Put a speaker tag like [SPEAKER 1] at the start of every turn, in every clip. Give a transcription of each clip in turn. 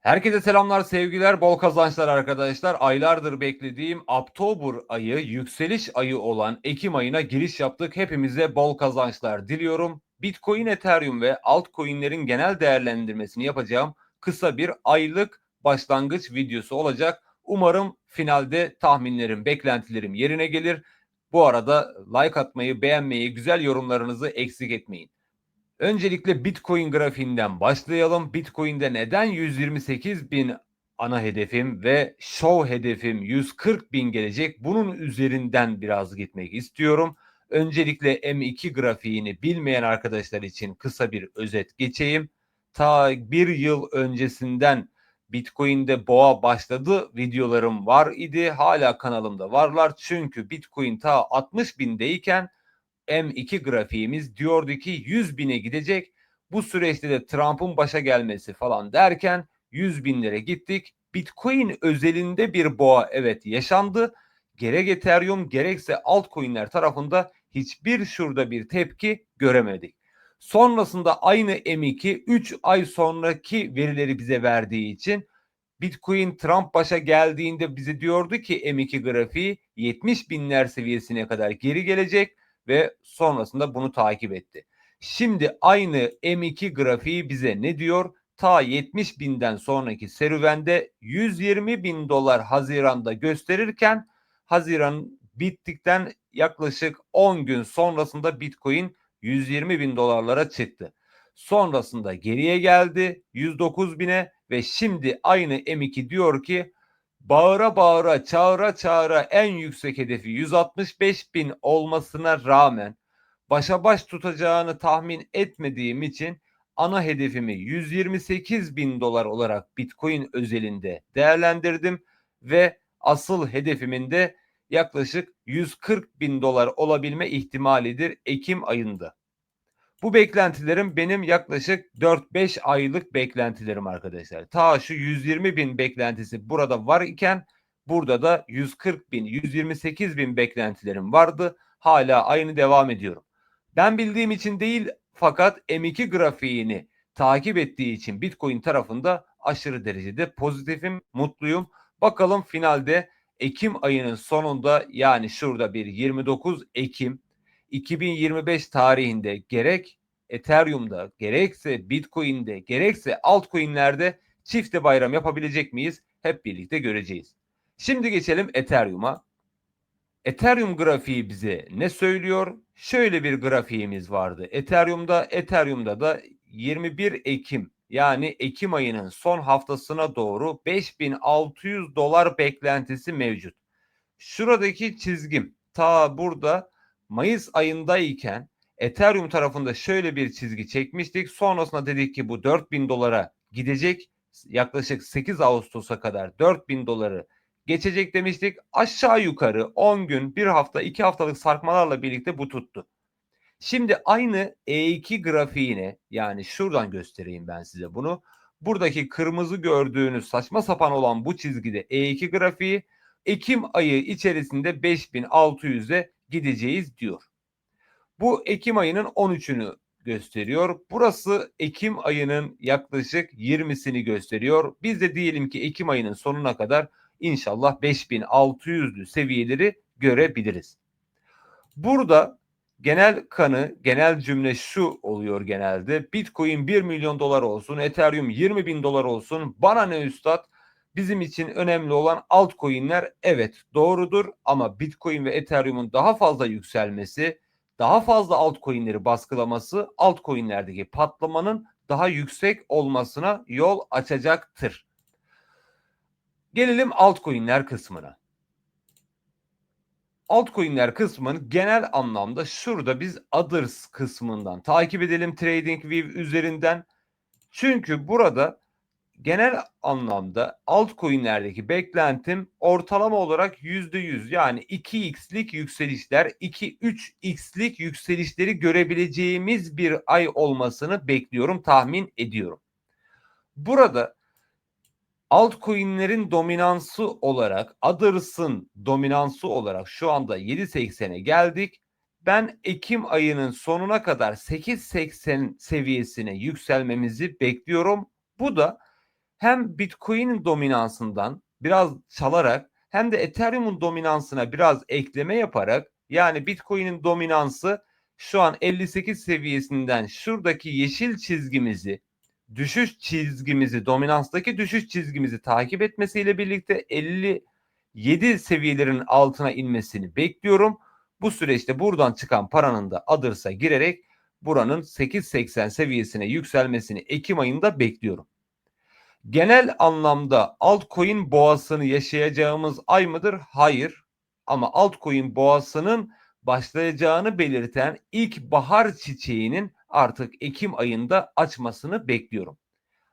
[SPEAKER 1] Herkese selamlar, sevgiler, bol kazançlar arkadaşlar. Aylardır beklediğim Oktober ayı, yükseliş ayı olan Ekim ayına giriş yaptık. Hepimize bol kazançlar diliyorum. Bitcoin, Ethereum ve altcoin'lerin genel değerlendirmesini yapacağım kısa bir aylık başlangıç videosu olacak. Umarım finalde tahminlerim, beklentilerim yerine gelir. Bu arada like atmayı, beğenmeyi, güzel yorumlarınızı eksik etmeyin. Öncelikle Bitcoin grafiğinden başlayalım. Bitcoin'de neden 128 bin ana hedefim ve show hedefim 140 bin gelecek? Bunun üzerinden biraz gitmek istiyorum. Öncelikle M2 grafiğini bilmeyen arkadaşlar için kısa bir özet geçeyim. Ta bir yıl öncesinden Bitcoin'de boğa başladı videolarım var idi. Hala kanalımda varlar. Çünkü Bitcoin ta 60 bindeyken M2 grafiğimiz diyordu ki 100 bine gidecek. Bu süreçte de Trump'ın başa gelmesi falan derken 100 binlere gittik. Bitcoin özelinde bir boğa evet yaşandı. Gerek Ethereum gerekse altcoin'ler tarafında hiçbir şurada bir tepki göremedik. Sonrasında aynı M2 3 ay sonraki verileri bize verdiği için Bitcoin Trump başa geldiğinde bize diyordu ki M2 grafiği 70 binler seviyesine kadar geri gelecek ve sonrasında bunu takip etti. Şimdi aynı M2 grafiği bize ne diyor? Ta 70 binden sonraki serüvende 120 bin dolar Haziran'da gösterirken Haziran bittikten yaklaşık 10 gün sonrasında Bitcoin 120 bin dolarlara çıktı. Sonrasında geriye geldi 109 bine ve şimdi aynı M2 diyor ki bağıra bağıra çağıra çağıra en yüksek hedefi 165 bin olmasına rağmen başa baş tutacağını tahmin etmediğim için ana hedefimi 128 bin dolar olarak Bitcoin özelinde değerlendirdim ve asıl hedefimin de yaklaşık 140 bin dolar olabilme ihtimalidir Ekim ayında. Bu beklentilerim benim yaklaşık 4-5 aylık beklentilerim arkadaşlar. Ta şu 120 bin beklentisi burada var iken burada da 140 bin, 128 bin beklentilerim vardı. Hala aynı devam ediyorum. Ben bildiğim için değil fakat M2 grafiğini takip ettiği için Bitcoin tarafında aşırı derecede pozitifim, mutluyum. Bakalım finalde Ekim ayının sonunda yani şurada bir 29 Ekim 2025 tarihinde gerek Ethereum'da gerekse Bitcoin'de gerekse altcoin'lerde çifte bayram yapabilecek miyiz? Hep birlikte göreceğiz. Şimdi geçelim Ethereum'a. Ethereum grafiği bize ne söylüyor? Şöyle bir grafiğimiz vardı. Ethereum'da Ethereum'da da 21 Ekim yani Ekim ayının son haftasına doğru 5600 dolar beklentisi mevcut. Şuradaki çizgim ta burada Mayıs ayındayken Ethereum tarafında şöyle bir çizgi çekmiştik. Sonrasında dedik ki bu 4000 dolara gidecek. Yaklaşık 8 Ağustos'a kadar 4000 doları geçecek demiştik. Aşağı yukarı 10 gün, 1 hafta, 2 haftalık sarkmalarla birlikte bu tuttu. Şimdi aynı E2 grafiğine yani şuradan göstereyim ben size bunu. Buradaki kırmızı gördüğünüz saçma sapan olan bu çizgide E2 grafiği Ekim ayı içerisinde 5600'e gideceğiz diyor. Bu Ekim ayının 13'ünü gösteriyor. Burası Ekim ayının yaklaşık 20'sini gösteriyor. Biz de diyelim ki Ekim ayının sonuna kadar inşallah 5600'lü seviyeleri görebiliriz. Burada genel kanı, genel cümle şu oluyor genelde. Bitcoin 1 milyon dolar olsun, Ethereum 20 bin dolar olsun. Bana ne üstad? Bizim için önemli olan altcoin'ler evet doğrudur ama Bitcoin ve Ethereum'un daha fazla yükselmesi, daha fazla altcoin'leri baskılaması altcoin'lerdeki patlamanın daha yüksek olmasına yol açacaktır. Gelelim altcoin'ler kısmına. Altcoin'ler kısmını genel anlamda şurada biz others kısmından takip edelim TradingView üzerinden. Çünkü burada genel anlamda altcoin'lerdeki beklentim ortalama olarak %100 yani 2x'lik yükselişler 2-3x'lik yükselişleri görebileceğimiz bir ay olmasını bekliyorum tahmin ediyorum. Burada altcoin'lerin dominansı olarak Others'ın dominansı olarak şu anda 7.80'e geldik. Ben Ekim ayının sonuna kadar 8.80 seviyesine yükselmemizi bekliyorum. Bu da hem Bitcoin'in dominansından biraz çalarak hem de Ethereum'un dominansına biraz ekleme yaparak yani Bitcoin'in dominansı şu an 58 seviyesinden şuradaki yeşil çizgimizi düşüş çizgimizi dominanstaki düşüş çizgimizi takip etmesiyle birlikte 57 seviyelerin altına inmesini bekliyorum. Bu süreçte buradan çıkan paranın da adırsa girerek buranın 8.80 seviyesine yükselmesini Ekim ayında bekliyorum. Genel anlamda altcoin boğasını yaşayacağımız ay mıdır? Hayır. Ama altcoin boğasının başlayacağını belirten ilk bahar çiçeğinin artık Ekim ayında açmasını bekliyorum.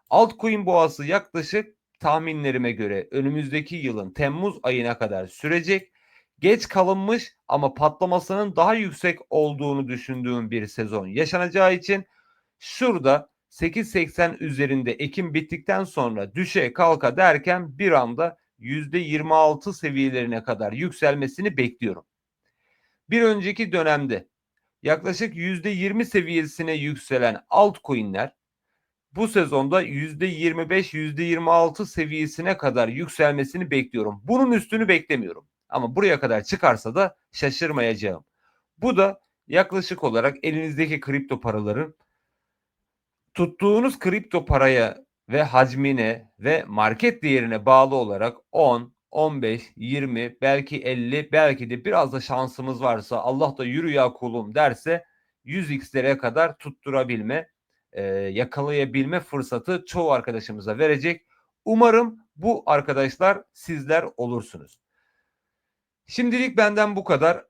[SPEAKER 1] Altcoin boğası yaklaşık tahminlerime göre önümüzdeki yılın Temmuz ayına kadar sürecek. Geç kalınmış ama patlamasının daha yüksek olduğunu düşündüğüm bir sezon yaşanacağı için şurada 8.80 üzerinde Ekim bittikten sonra düşe kalka derken bir anda %26 seviyelerine kadar yükselmesini bekliyorum. Bir önceki dönemde yaklaşık %20 seviyesine yükselen altcoin'ler bu sezonda %25 %26 seviyesine kadar yükselmesini bekliyorum. Bunun üstünü beklemiyorum. Ama buraya kadar çıkarsa da şaşırmayacağım. Bu da yaklaşık olarak elinizdeki kripto paraların tuttuğunuz kripto paraya ve hacmine ve market değerine bağlı olarak 10, 15, 20, belki 50, belki de biraz da şansımız varsa Allah da yürü ya kulum derse 100x'lere kadar tutturabilme, e, yakalayabilme fırsatı çoğu arkadaşımıza verecek. Umarım bu arkadaşlar sizler olursunuz. Şimdilik benden bu kadar.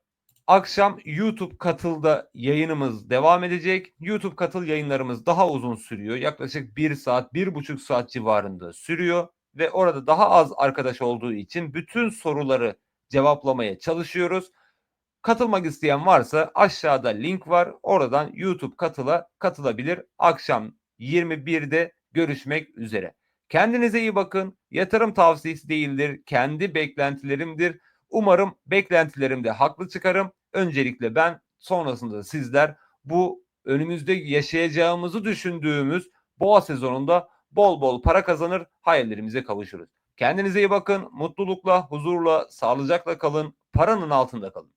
[SPEAKER 1] Akşam YouTube katılda yayınımız devam edecek. YouTube katıl yayınlarımız daha uzun sürüyor. Yaklaşık 1 saat, 1,5 saat civarında sürüyor. Ve orada daha az arkadaş olduğu için bütün soruları cevaplamaya çalışıyoruz. Katılmak isteyen varsa aşağıda link var. Oradan YouTube katıla katılabilir. Akşam 21'de görüşmek üzere. Kendinize iyi bakın. Yatırım tavsiyesi değildir. Kendi beklentilerimdir. Umarım beklentilerimde haklı çıkarım. Öncelikle ben, sonrasında sizler bu önümüzde yaşayacağımızı düşündüğümüz boğa sezonunda bol bol para kazanır, hayallerimize kavuşuruz. Kendinize iyi bakın, mutlulukla, huzurla, sağlıcakla kalın, paranın altında kalın.